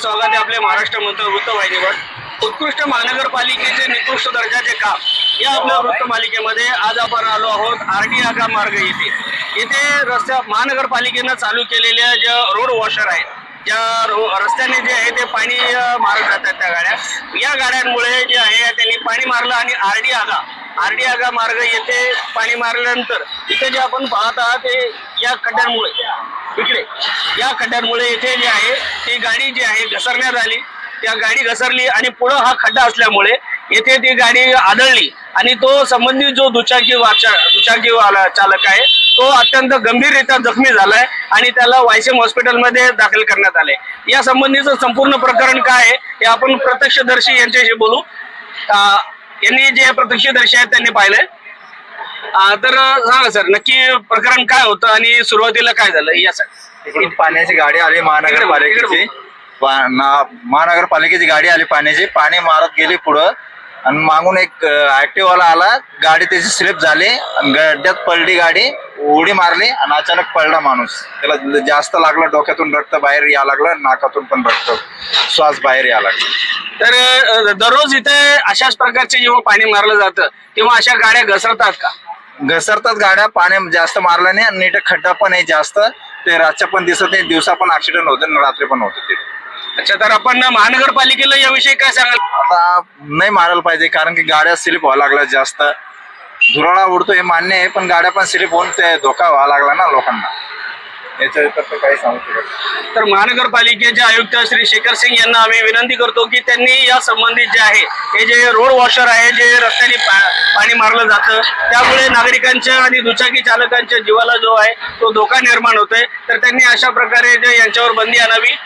स्वागत आहे आपले महाराष्ट्र मंत्र वृत्तवाहिनीवर. उत्कृष्ट महानगरपालिकेचे निकृष्ट दर्जाचे काम. या आपल्या वृत्तमालिकेमध्ये आज आपण आलो आहोत आर डी आगा मार्ग येथे. येथे रस्त्या महानगरपालिकेनं चालू केलेल्या ज्या रोड वॉशर आहेत ज्या रो रस्त्याने जे आहे ते पाणी मारत जातात त्या गाड्या. या गाड्यांमुळे जे आहे त्यांनी पाणी मारलं आणि R D Aga R D Aga मार्ग येथे पाणी मारल्यानंतर इथे जे आपण पाहत आहात ते या खड्ड्यांमुळे. इकडे या खड्ड्यांमुळे येथे जे आहे ती गाडी जी आहे घसरण्यात आली. त्या गाडी घसरली आणि पुढं हा खड्डा असल्यामुळे येथे ती गाडी आदळली आणि तो संबंधित जो दुचाकी वाचा दुचाकी वाला चालक आहे तो अत्यंत गंभीररित्या जखमी झालाय आणि त्याला वायसीएम हॉस्पिटलमध्ये दाखल करण्यात आले या संबंधीचं संपूर्ण प्रकरण काय आहे हे आपण प्रत्यक्षदर्शी यांच्याशी बोलू. यांनी जे प्रत्यक्षदर्शी आहेत त्यांनी पाहिलंय. तर सांगा सर नक्की प्रकरण काय होतं आणि सुरुवातीला काय झालं या सर इकडून पाण्याची गाडी आली महानगरपालिकेची. महानगरपालिकेची गाडी आली पाण्याची. पाणी मारत गेली पुढं. आणि मागून एक ऍक्टिव्ह वाला आला. गाडी त्याची स्लिप झाली. आणि गड्ड्यात पडली गाडी. उडी मारली आणि अचानक पडला माणूस. त्याला जास्त लागलं डोक्यातून रक्त बाहेर या लागलं नाकातून पण रक्त श्वास बाहेर या लागला. तर अं, दररोज इथे अशाच प्रकारचे जेव्हा पाणी मारलं जातं तेव्हा अशा गाड्या घसरतात का? घसरतात गाड्या पाणी जास्त मारलं नाही आणि नीट खड्डा पण आहे जास्त ते रातच्या पण दिसत नाही दिवसा पण ऍक्सिडेंट होते आणि रात्री पण होते ते. अच्छा तर आपण महानगरपालिकेला याविषयी काय सांगाल? आता नाही मारायला पाहिजे कारण की गाड्या स्लिप व्हायला लागल्या जास्त. धुराळा उडतो हे मान्य आहे पण गाड्या पण स्लिप होऊन ते धोका व्हायला लागला ना लोकांना. याच्या तर काही सांगू शकत तर महानगरपालिकेचे आयुक्त श्री शेखर सिंग यांना आम्ही विनंती करतो की त्यांनी या संबंधित जे आहे हे जे रोड वॉशर आहे जे रस्त्याने पा- पाणी मारलं जातं त्यामुळे नागरिकांच्या आणि दुचाकी चालकांच्या जीवाला जो आहे तो धोका निर्माण होतोय. तर त्यांनी अशा प्रकारे जे यांच्यावर बंदी आणावी.